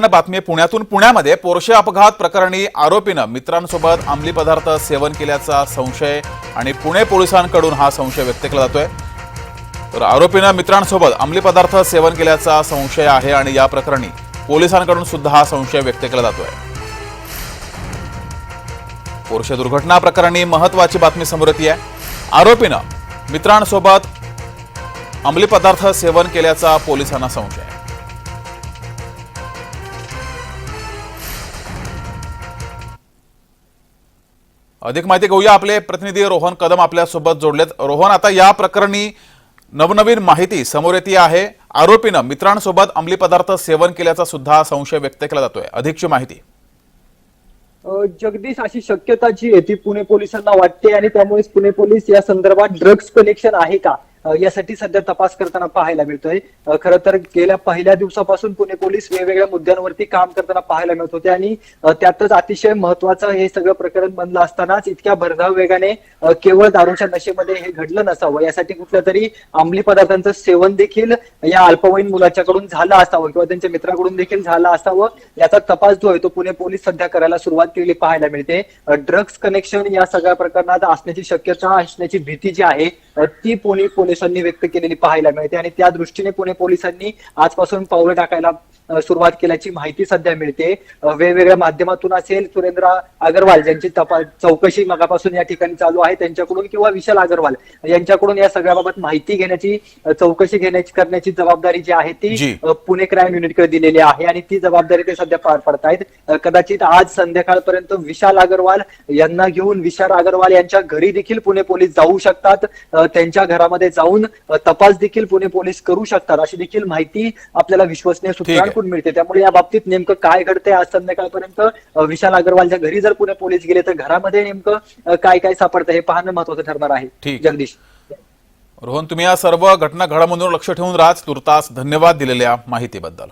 बातमी पुण्यातून पुण्यामध्ये पोरशे अपघात प्रकरणी आरोपीनं मित्रांसोबत अंमली पदार्थ सेवन केल्याचा संशय आणि पुणे पोलिसांकडून हा संशय व्यक्त केला जातोय. तर आरोपीनं मित्रांसोबत अंमली पदार्थ सेवन केल्याचा संशय आहे आणि या प्रकरणी पोलिसांकडून सुद्धा हा संशय व्यक्त केला जातोय. पोरशे दुर्घटना प्रकरणी महत्वाची बातमी समोर येते आहे. आरोपीनं मित्रांसोबत अंमली पदार्थ सेवन केल्याचा पोलिसांना संशय अधिक माहिती घेऊया आपले प्रतिनिधी रोहन कदम आपल्यासोबत जोडलेत. रोहन आता या प्रकरणी नवनवीन माहिती समोर येते आहे. आरोपीनं मित्रांसोबत अंमली पदार्थ सेवन केल्याचा सुद्धा संशय व्यक्त केला जातोय. अधिकची माहिती. जगदीश अशी शक्यता जी आहे ती पुणे पोलिसांना वाटते आणि त्यामुळेच पुणे पोलीस या संदर्भात ड्रग्ज कनेक्शन आहे का? यासाठी सध्या तपास करताना पाहायला मिळतोय. खरं तर गेल्या पहिल्या दिवसापासून पुणे पोलीस वेगवेगळ्या मुद्द्यांवरती काम करताना पाहायला मिळत होते आणि त्यातच अतिशय महत्वाचं हे सगळं प्रकरण बनलं असतानाच इतक्या भरधाव वेगाने केवळ दारूच्या नशेमध्ये हे घडलं नसावं. यासाठी कुठल्या तरी अंमली पदार्थांचं सेवन देखील या अल्पवयीन मुलाच्याकडून झालं असावं किंवा त्यांच्या मित्राकडून देखील झालं असावं याचा तपास जो आहे तो पुणे पोलीस सध्या करायला सुरुवात केली पाहायला मिळते. ड्रग्ज कनेक्शन या सगळ्या प्रकरणात असण्याची शक्यता असण्याची भीती जी आहे ती पुणे पोलिसांनी व्यक्त केलेली पाहायला मिळते आणि त्या दृष्टीने पुणे पोलिसांनी आजपासून पावलं टाकायला सुरुवात केल्याची माहिती सध्या मिळते. वेगवेगळ्या माध्यमातून असेल सुरेंद्र अगरवाल ज्यांची तपास चौकशी मगापासून या ठिकाणी चालू आहे त्यांच्याकडून किंवा विशाल अगरवाल यांच्याकडून या सगळ्याबाबत माहिती घेण्याची चौकशी घेण्याची करण्याची जबाबदारी जी आहे ती पुणे क्राईम युनिटकडे दिलेली आहे आणि ती जबाबदारी ते सध्या पार पडतायत. कदाचित आज संध्याकाळपर्यंत विशाल अगरवाल यांना घेऊन विशाल अगरवाल यांच्या घरी देखील पुणे पोलीस जाऊ शकतात. त्यांच्या घरामध्ये जाऊन तपास देखील पुणे पोलीस करू शकतात अशी देखील माहिती आपल्याला विश्वसनीय सूत्रांकडून मिळते. त्यामुळे या बाबतीत नेमकं काय घडतंय आज संध्याकाळपर्यंत? विशाल अगरवालच्या घरी जर पुणे पोलीस गेले तर घरामध्ये नेमकं काय काय सापडतं हे पाहणं महत्वाचं ठरणार आहे. ठीक. जगदीश. रोहन तुम्ही या सर्व घटना घडामोडीवर लक्ष ठेवून राहा. तुर्तास धन्यवाद दिलेल्या माहितीबद्दल.